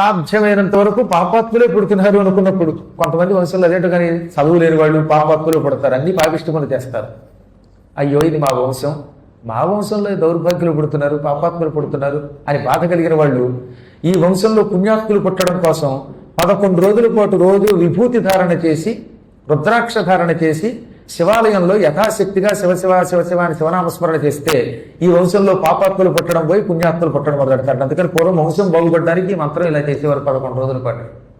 సాధ్యమైనంత వరకు పాపాత్ములే పుడుతున్నారు అనుకున్నప్పుడు కొంతమంది వంశంలో అదేంటో కానీ చదువు లేని వాళ్ళు పాపాత్ములు పుడతారు. అన్ని పాపిష్టములు చేస్తారు. అయ్యో ఇది మా వంశం. మా వంశంలో దౌర్భాగ్యులు పుడుతున్నారు పాపాత్ములు పుడుతున్నారు అని బాధ కలిగిన వాళ్ళు ఈ వంశంలో పుణ్యాత్ములు పుట్టడం కోసం పదకొండు రోజుల పాటు రోజు విభూతి ధారణ చేసి రుద్రాక్ష ధారణ చేసి శివాలయంలో యథాశక్తిగా శివశివ శివశివ అని శివనామస్మరణ చేస్తే ఈ వంశంలో పాపాత్ములు పుట్టడం పోయి పుణ్యాత్ములు పుట్టడం మొదలెడతారు. అందుకని పూర్వం వంశం బాగుపడడానికి ఈ మంత్రం ఇలా చేసేవారు పదకొండు రోజుల పాటు.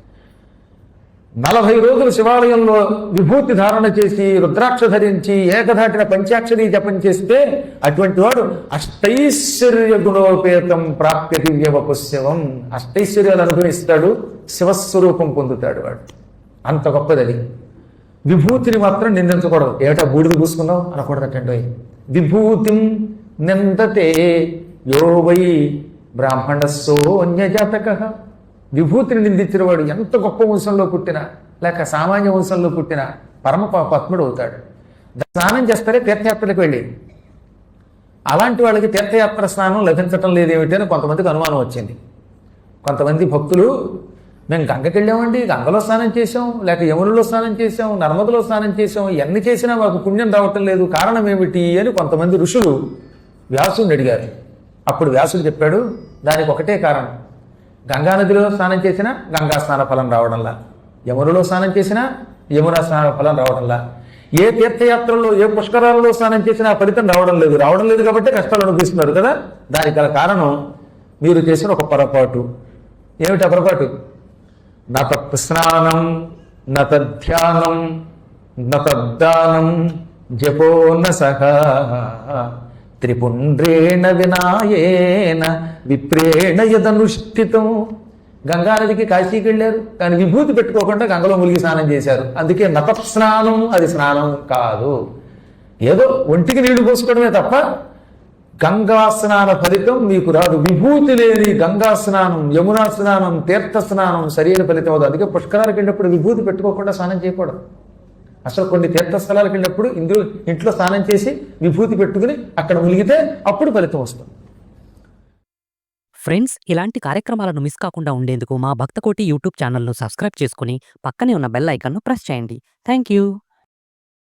నలభై రోజులు శివాలయంలో విభూతి ధారణ చేసి రుద్రాక్ష ధరించి ఏకధాటిన పంచాక్షరి జపం చేస్తే అటువంటి వాడు అష్టైశ్వర్య గుణోపేతం ప్రాప్య దివ్య అష్టైశ్వర్యాలు అనుభవిస్తాడు శివస్వరూపం పొందుతాడు వాడు. అంత గొప్పది అది. విభూతిని మాత్రం నిందించకూడదు. ఏమిటా బూడిద పూసుకున్నావు? అనకూడదటండి విభూతిం నిందతే యో వై బ్రాహ్మణస్సోన్యజాతక విభూతిని నిందించిన వాడు ఎంత గొప్ప వంశంలో పుట్టినా లేక సామాన్య వంశంలో పుట్టిన పరమ పత్ముడు అవుతాడు. స్నానం చేస్తారే తీర్థయాత్రలకు వెళ్ళి. అలాంటి వాళ్ళకి తీర్థయాత్ర స్నానం లభించటం లేదేమిటి అని కొంతమందికి అనుమానం వచ్చింది. కొంతమంది భక్తులు మేము గంగకి వెళ్ళామండి. గంగలో స్నానం చేసాం లేక యమునలో స్నానం చేసాం నర్మదలో స్నానం చేసాం ఎన్ని చేసినా మాకు పుణ్యం రావటం లేదు. కారణం ఏమిటి అని కొంతమంది ఋషులు వ్యాసుని అడిగారు. అప్పుడు వ్యాసుడు చెప్పాడు దానికి ఒకటే కారణం. గంగా నదిలో స్నానం చేసినా గంగా స్నాన ఫలం రావడంలా. యమునలో స్నానం చేసినా యమునా స్నాన ఫలం రావడంలా. ఏ తీర్థయాత్రల్లో ఏ పుష్కరాలలో స్నానం చేసినా ఆ ఫలితం రావడం లేదు. రావడం లేదు కాబట్టి కష్టాలు అనుభవిస్తున్నారు కదా. దానికి గల కారణం మీరు చేసిన ఒక పొరపాటు. ఏమిటి ఆ పొరపాటు? నత స్నానం నత ధ్యానం నతద్దానం జపో న సహ త్రిపుండ్రేణ వినాయేన విప్రేణ యదనుష్ఠితం గంగానదికి కాశీకి వెళ్ళారు కానీ విభూతి పెట్టుకోకుండా గంగలో ములిగి స్నానం చేశారు. అందుకే నత స్నానం అది స్నానం కాదు. ఏదో ఒంటికి నీళ్ళు పోసుకోవడమే తప్ప గంగా స్నాన ఫలితం మీకు రాదు. విభూతి లేని గంగా స్నానం యమునా స్నానం తీర్థ స్నానం సరైన ఫలితం అవుతుంది అందుకే పుష్కరాలకు వెళ్ళినప్పుడు విభూతి పెట్టుకోకుండా స్నానం చేయకూడదు. అసలు కొన్ని తీర్థస్థలాలకు వెళ్ళినప్పుడు ఇందులో ఇంట్లో స్నానం చేసి విభూతి పెట్టుకుని అక్కడ మునిగితే అప్పుడు ఫలితం వస్తుంది. ఫ్రెండ్స్ ఇలాంటి కార్యక్రమాలను మిస్ కాకుండా ఉండేందుకు మా భక్తకోటి యూట్యూబ్ ఛానల్ను సబ్స్క్రైబ్ చేసుకుని పక్కనే ఉన్న బెల్ ఐకాన్ను ప్రెస్ చేయండి. Thank you